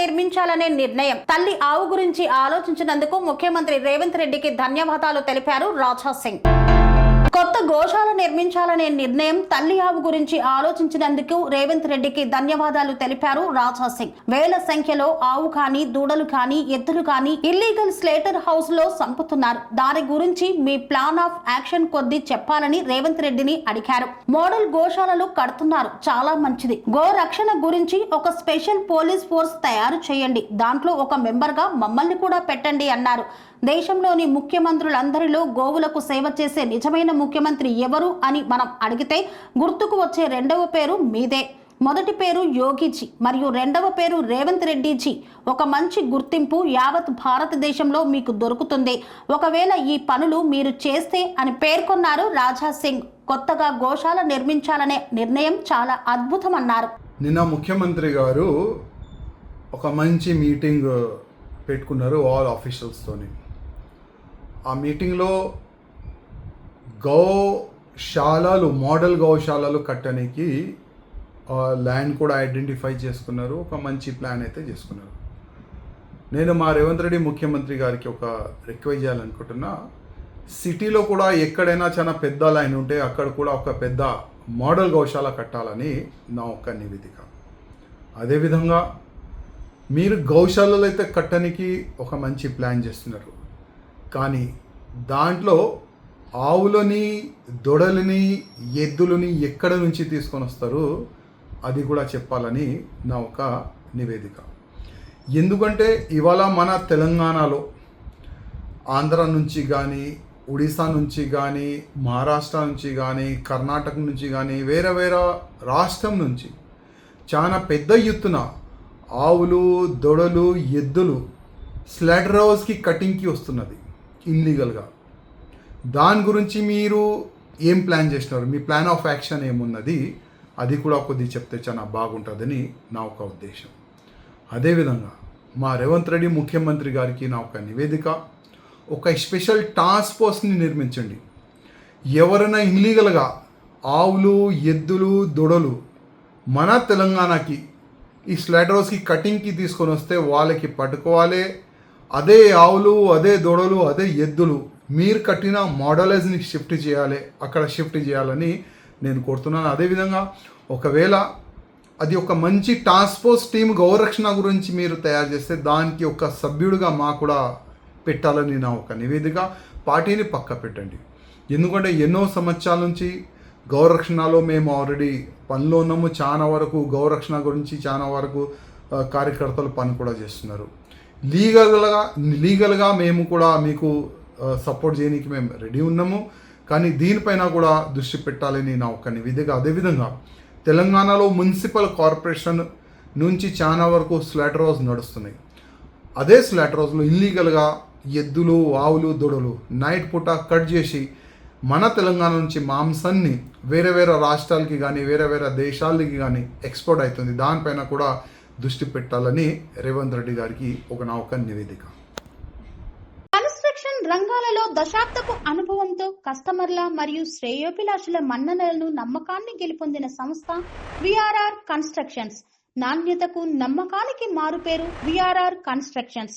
నిర్మించాలనే నిర్ణయం. తల్లి ఆవు గురించి ఆలోచించినందుకు ముఖ్యమంత్రి రేవంత్ రెడ్డికి ధన్యవాదాలు తెలిపారు రాజా సింగ్. కొత్త గోశాల నిర్మించాలనే నిర్ణయం తల్లి ఆవు గురించి ఆలోచించినందుకు రేవంత్ రెడ్డికి ధన్యవాదాలు తెలిపారు రాజా సింగ్. వేల సంఖ్యలో ఆవు కానీ దూడలు కానీ ఎద్దులు కానీ ఇల్లీగల్ స్లేటర్ హౌస్లో సంపుతున్నారు. దాని గురించి మీ ప్లాన్ ఆఫ్ యాక్షన్ కొద్ది చెప్పాలని రేవంత్ రెడ్డిని అడిగారు. మోడల్ గోశాలలు కడుతున్నారు. చాలా మంచిది. గో రక్షణ గురించి ఒక స్పెషల్ పోలీస్ ఫోర్స్ తయారు చేయండి. దాంట్లో ఒక మెంబర్గా మమ్మల్ని కూడా పెట్టండి అన్నారు. దేశంలోని ముఖ్యమంత్రులందరిలో గోవులకు సేవ చేసే నిజమైన ముఖ్యమంత్రి ఎవరు అని మనం అడిగితే గుర్తుకు వచ్చే రెండవ పేరు మీదే. మొదటి పేరు యోగిజీ మరియు రెండవ పేరు రేవంత్ రెడ్డిజీ. ఒక మంచి గుర్తింపు యావత్ భారతదేశంలో మీకు దొరుకుతుంది. ఒకవేళ ఈ పనులు మీరు చేస్తే అని పేర్కొన్నారు రాజా సింగ్. కొత్తగా గోశాల నిర్మించాలనే నిర్ణయం చాలా అద్భుతమన్నారు. నిన్న ముఖ్యమంత్రి గారు ఒక మంచి మీటింగ్ పెట్టుకున్నారు ఆల్ ఆఫీషియల్స్తోని ఆ మీటింగ్లో గౌశాలలు మోడల్ గౌశాలలు కట్టడానికి ల్యాండ్ కూడా ఐడెంటిఫై చేసుకున్నారు. ఒక మంచి ప్లాన్ అయితే చేసుకున్నారు. నేను మా రేవంత్ రెడ్డి ముఖ్యమంత్రి గారికి ఒక రిక్వెస్ట్ చేయాలనుకుంటున్నా. సిటీలో కూడా ఎక్కడైనా చాలా పెద్ద లైన్ ఉంటే అక్కడ కూడా ఒక పెద్ద మోడల్ గౌశాల కట్టాలని నా ఒక నివేదిక. అదేవిధంగా మీరు గౌశాలలో అయితే కట్టడానికి ఒక మంచి ప్లాన్ చేస్తున్నారు. కానీ దాంట్లో ఆవులని దొడలని ఎద్దులని ఎక్కడ నుంచి తీసుకొని వస్తారు? అది కూడా చెప్పాలని నా ఒక నివేదిక. ఎందుకంటే ఇవాళ మన తెలంగాణలో ఆంధ్ర నుంచి కానీ ఒడిశా నుంచి కానీ మహారాష్ట్ర నుంచి కానీ కర్ణాటక నుంచి కానీ వేరే వేరే రాష్ట్రం నుంచి చాలా పెద్ద ఎత్తున ఆవులు దొడలు ఎద్దులు స్లాటర్ హౌస్కి కటింగ్కి వస్తున్నది. ఇల్లీగల్గా దాని గురించి మీరు ఏం ప్లాన్ చేసినారు మీ ప్లాన్ ఆఫ్ యాక్షన్ ఏమున్నది? అది కూడా కొద్దిగా చెప్తే చాలా బాగుంటుందని నా ఒక ఉద్దేశం. అదేవిధంగా మా రేవంత్ రెడ్డి ముఖ్యమంత్రి గారికి నా ఒక నివేదిక ఒక స్పెషల్ టాస్క్ ఫోర్స్ని నిర్మించండి. ఎవరైనా ఇల్లీగల్గా ఆవులు ఎద్దులు దొడలు మన తెలంగాణకి ఈ స్లాటర్ హౌస్కి కటింగ్కి తీసుకొని వస్తే వాళ్ళకి పట్టుకోవాలి అదే ఆవులు అదే దొడలు అదే ఎద్దులు. మీరు కట్టిన మోడలైజ్ని షిఫ్ట్ చేయాలి అక్కడ షిఫ్ట్ చేయాలని నేను కోరుతున్నాను. అదేవిధంగా ఒకవేళ అది ఒక మంచి టాస్క్ ఫోర్స్ టీమ్ గౌరక్షణ గురించి మీరు తయారు చేస్తే దానికి ఒక సభ్యుడిగా మా కూడా పెట్టాలని నా ఒక నివేదిక. పార్టీని పక్క పెట్టండి. ఎందుకంటే ఎన్నో సంవత్సరాల నుంచి గౌరక్షణలో మేము ఆల్రెడీ పనిలో ఉన్నాము. చాలా వరకు గౌరక్షణ గురించి చాలా వరకు కార్యకర్తలు పని కూడా చేస్తున్నారు. లీగల్గా లీగల్గా మేము కూడా మీకు సపోర్ట్ చేయడానికి మేము రెడీ ఉన్నాము. కానీ దీనిపైన కూడా దృష్టి పెట్టాలని నా ఒక నివేదిక. అదేవిధంగా తెలంగాణలో మున్సిపల్ కార్పొరేషన్ నుంచి చాలా వరకు స్లాట్ హౌస్ నడుస్తున్నాయి. అదే స్లాట్ హౌస్లో ఇల్లీగల్గా ఎద్దులు ఆవులు దొడలు నైట్ పూట కట్ చేసి మన తెలంగాణ నుంచి మాంసాన్ని వేరే వేరే రాష్ట్రాలకి కానీ వేరే వేరే దేశాలకి కానీ ఎక్స్పోర్ట్ అవుతుంది. దానిపైన కూడా దృష్టి పెట్టాలని రేవంత్ రెడ్డి గారికి ఒక నా ఒక నివేదిక. కన్స్ట్రక్షన్ రంగాలలో దశాబ్దపు అనుభవంతో కస్టమర్ల మరియు శ్రేయోభిలాషుల మన్ననలను నమ్మకాన్ని గెలుపొందిన సంస్థ విఆర్ఆర్ కన్స్ట్రక్షన్స్. నాణ్యతకు నమ్మకానికి మారుపేరు VRR constructions.